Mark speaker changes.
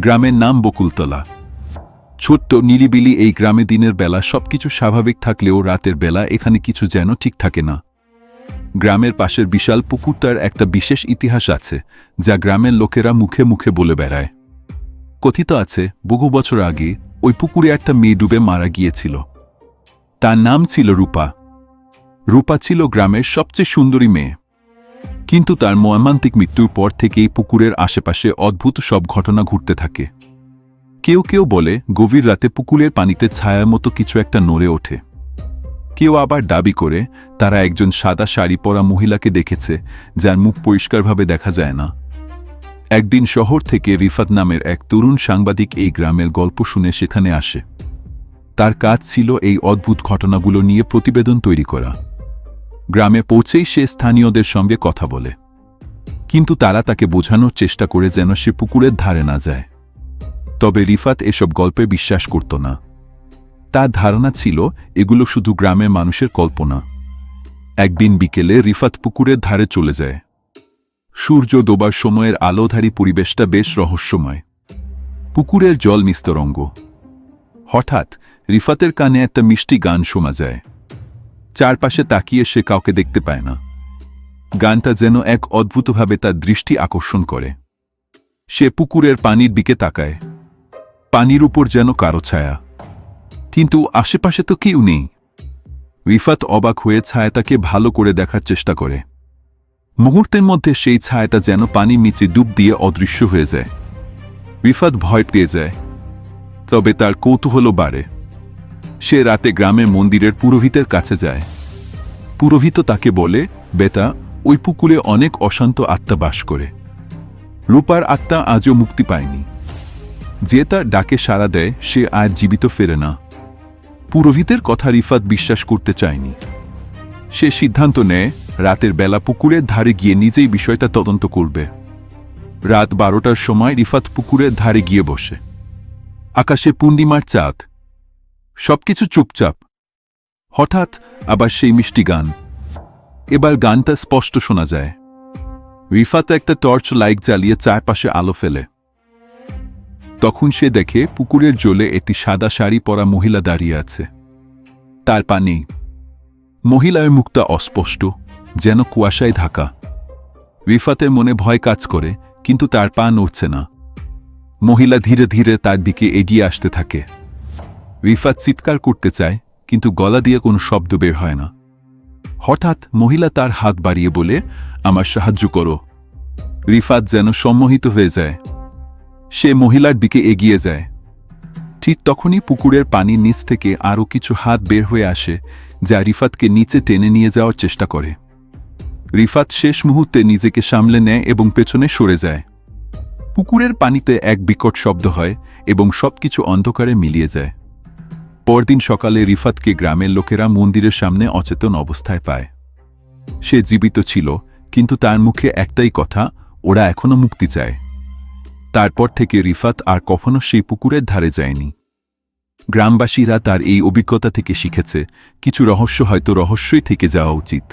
Speaker 1: গ্রামের নাম বকুলতলা। ছোট্ট নিরিবিলি এই গ্রামে দিনের বেলা সবকিছু স্বাভাবিক থাকলেও রাতের বেলা এখানে কিছু যেন ঠিক থাকে না। গ্রামের পাশের বিশাল পুকুরটার একটা বিশেষ ইতিহাস আছে, যা গ্রামের লোকেরা মুখে মুখে বলে বেড়ায়। কথিত আছে, বহু বছর আগে ওই পুকুরে একটা মেয়ে ডুবে মারা গিয়েছিল। তার নাম ছিল রূপা। রূপা ছিল গ্রামের সবচেয়ে সুন্দরী মেয়ে। কিন্তু তার মর্মান্তিক মৃত্যুর পর থেকেই পুকুরের আশেপাশে অদ্ভুত সব ঘটনা ঘটতে থাকে। কেউ কেউ বলে, গভীর রাতে পুকুরের পানিতে ছায়ার মতো কিছু একটা নড়ে ওঠে। কেউ আবার দাবি করে, তারা একজন সাদা শাড়ি পরা মহিলাকে দেখেছে, যার মুখ পরিষ্কারভাবে দেখা যায় না। একদিন শহর থেকে রিফাত নামের এক তরুণ সাংবাদিক এই গ্রামের গল্প শুনে সেখানে আসে। তার কাজ ছিল এই অদ্ভুত ঘটনাগুলো নিয়ে প্রতিবেদন তৈরি করা। গ্রামে পৌঁছেই সে স্থানীয়দের সঙ্গে কথা বলে। কিন্তু তারা তাকে বোঝানোর চেষ্টা করে যেন সে পুকুরের ধারে না যায়। তবে রিফাত এসব গল্পে বিশ্বাস করত না। তার ধারণা ছিল, এগুলো শুধু গ্রামের মানুষের কল্পনা। একদিন বিকেলে রিফাত পুকুরের ধারে চলে যায়। সূর্য ডোবার সময়ের আলোধারী পরিবেশটা বেশ রহস্যময়। পুকুরের জল নিস্তরঙ্গ হঠাৎ রিফাতের কানে একটা মিষ্টি গান শোনা যায়। চারপাশে তাকিয়ে সে কাউকে দেখতে পায় না। গানটা যেন এক অদ্ভুতভাবে তার দৃষ্টি আকর্ষণ করে। সে পুকুরের পানির দিকে তাকায়। পানির উপর যেন কারও ছায়া। কিন্তু আশেপাশে তো কেউ নেই। রিফাত অবাক হয়ে ছায়াটাকে ভালো করে দেখার চেষ্টা করে। মুহূর্তের মধ্যে সেই ছায়াটা যেন পানি নিচে ডুব দিয়ে অদৃশ্য হয়ে যায়। রিফাত ভয় পেয়ে যায়। তবে তার কৌতূহল বাড়ে। সে রাতে গ্রামে মন্দিরের পুরোহিতের কাছে যায়। পুরোহিত তাকে বলে, বেটা, ওই পুকুরে অনেক অশান্ত আত্মা বাস করে। রূপার আত্মা আজও মুক্তি পায়নি। যে তার ডাকে সাড়া দেয়, সে আর জীবিত ফেরে না। পুরোহিতের কথা রিফাত বিশ্বাস করতে চায়নি। সে সিদ্ধান্ত নেয়, রাতের বেলা পুকুরের ধারে গিয়ে নিজেই বিষয়টা তদন্ত করবে। রাত বারোটার সময় রিফাত পুকুরের ধারে গিয়ে বসে। আকাশে পূর্ণিমার চাঁদ। সবকিছু চুপচাপ। হঠাৎ আবার সেই মিষ্টি গান। এবার গানটা স্পষ্ট শোনা যায়। রিফাতে একটা টর্চ লাইট জ্বালিয়ে চারপাশে আলো ফেলে। তখন সে দেখে পুকুরের জলে একটি সাদা শাড়ি পরা মহিলা দাঁড়িয়ে আছে। তার পা নেই। মহিলার মুখটা অস্পষ্ট, যেন কুয়াশায় ঢাকা। রিফাতের মনে ভয় কাজ করে, কিন্তু তার পা নড়ছে না। মহিলা ধীরে ধীরে তার দিকে এগিয়ে আসতে থাকে। রিফাত চিৎকার করতে চায়, কিন্তু গলা দিয়ে কোনো শব্দ বের হয় না। হঠাৎ মহিলা তার হাত বাড়িয়ে বলে আমার সাহায্য করো। রিফাত যেন সম্মোহিত হয়ে যায়। সে মহিলার দিকে এগিয়ে যায়। ঠিক তখনই পুকুরের পানির নিচ থেকে আরও কিছু হাত বের হয়ে আসে, যা রিফাতকে নিচে টেনে নিয়ে যাওয়ার চেষ্টা করে। রিফাত শেষ মুহূর্তে নিজেকে সামলে নেয় এবং পেছনে সরে যায়। পুকুরের পানিতে এক বিকট শব্দ হয় এবং সবকিছু অন্ধকারে মিলিয়ে যায়। পরদিন সকালে রিফাতকে গ্রামের লোকেরা মন্দিরের সামনে অচেতন অবস্থায় পায়। সে জীবিত ছিল, কিন্তু তার মুখে একটাই কথা, ওরা এখনও মুক্তি চায়। তারপর থেকে রিফাত আর কখনো সেই পুকুরের ধারে যায়নি। গ্রামবাসীরা তার এই অভিজ্ঞতা থেকে শিখেছে, কিছু রহস্য হয়তো রহস্যই থেকে যাওয়া উচিত।